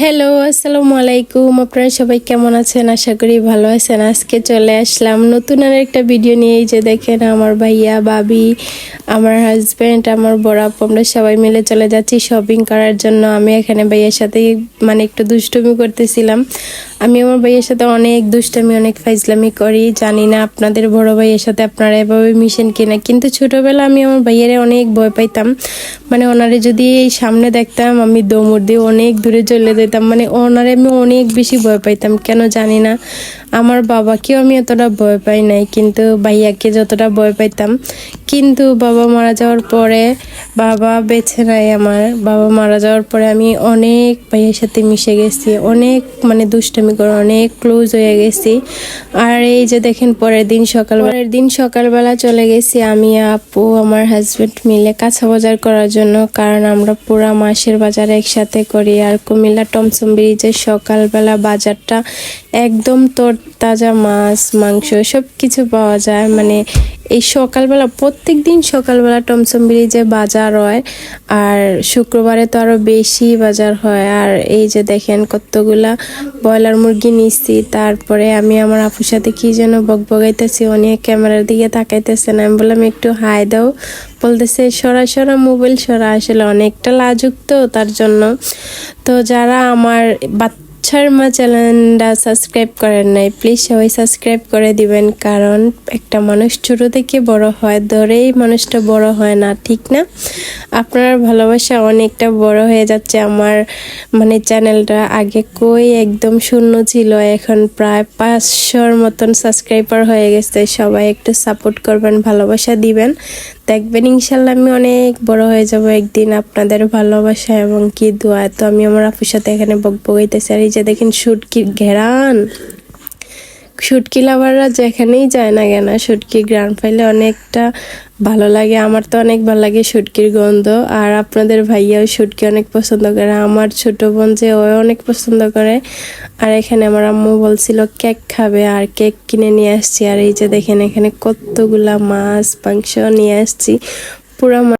Hello আসসালামু আলাইকুম আপনারা সবাই কেমন আছেন? আশা করি ভালো আছেন। আজকে চলে আসলাম নতুন আর একটা ভিডিও নিয়ে। যে দেখেন আমার ভাইয়া বাবি আমার হাজব্যান্ড আমার বড় আপু, আমরা সবাই মিলে চলে যাচ্ছি শপিং করার জন্য। আমি এখানে ভাইয়ার সাথে মানে একটু দুষ্টুমি করতেছিলাম। আমি আমার ভাইয়ের সাথে অনেক দুষ্টামি, অনেক ফাইজলামি করি। জানি না আপনাদের বড় ভাইয়ের সাথে আপনারা এভাবে মিশেন কিনা। কিন্তু ছোটবেলা আমি আমার ভাইয়েরে অনেক ভয় পাইতাম। মানে ওনারে যদি এই সামনে দেখতাম, আমি দৌড় দিয়ে অনেক দূরে চলে যেতাম মানে ওনারে আমি অনেক বেশি ভয় পাইতাম কেন জানি না। আমার বাবাকেও আমি এতটা ভয় পাই নাই, কিন্তু ভাইয়াকে যতটা ভয় পাইতাম। কিন্তু বাবা মারা যাওয়ার পরে বাবা বেছে নাই আমার। বাবা মারা যাওয়ার পরে আমি অনেক ভাইয়ের সাথে মিশে গেছি, অনেক মানে দুষ্টামি করে অনেক ক্লোজ হয়ে গেছি। আর এই যে দেখেন পরের দিন সকাল পরের দিন সকালবেলা চলে গেছি আমি, আপু, আমার হাজব্যান্ড মিলে কাঁচা বাজার করার জন্য, কারণ আমরা পুরা মাসের বাজার একসাথে করি। আর কুমিল্লা টমসম ব্রিজের সকালবেলা বাজারটা একদম তোর তাজা মাছ, মাংস সব কিছু পাওয়া যায়। মানে এই সকালবেলা প্রত্যেক দিন সকালবেলা টমসম ব্রিজে বাজার হয়, আর শুক্রবারে তো আরও বেশি বাজার হয়। আর এই যে দেখেন কতগুলা ব্রয়লার মুরগি নিচ্ছি, তারপরে আমি আমার আপুর সাথে কি যেন বকবগাইতেছি অনেক ক্যামেরার দিকে তাকাইতেছে না আমি বললাম, একটু হাই দাও। বলতেছে সরা সরা মোবাইল সরা আসলে অনেকটা লাজুক তো তার জন্য। তো যারা আমার বাচ্চার মা চ্যানেলটা সাবস্ক্রাইব করেন নাই প্লিজ সবাই সাবস্ক্রাইব করে দিবেন, কারণ একটা মানুষ ছোট থেকে বড় হয়, ধরেই মানুষটা বড় হয় না, ঠিক না? আপনার ভালোবাসা অনেকটা বড় হয়ে যাচ্ছে, আমার মানে চ্যানেলটা আগে কই একদম শূন্য ছিল, এখন প্রায় পাঁচশোর মতন সাবস্ক্রাইবার হয়ে গেছে, সবাই একটু সাপোর্ট করবেন, ভালোবাসা দিবেন। দেখবেন ইনশাল্লাহ আমি অনেক বড় হয়ে যাব একদিন আপনাদের ভালোবাসা এবং কি দোয়া। তো আমি আমার আপুর সাথে এখানে বক বগাইতেছি আর এই যে দেখেন শুটকি ঘেরান। শুটকি লাভাররা যেখানেই যায় না কেন, শুটকি গ্রান ফাইলে অনেকটা ভালো লাগে। আমার তো অনেক ভালো লাগে শুটকির গন্ধ। আর আপনাদের ভাইয়াও শুটকি অনেক পছন্দ করে। আমার ছোট বোন যে ও অনেক পছন্দ করে। আর এখানে আমার আম্মু বলছিল, কেক খাবে আর কেক কিনে নিয়ে আসছি। আর এই যে দেখেন, এখানে কতগুলা মাছ, মাংস নিয়ে আসছি। পুরা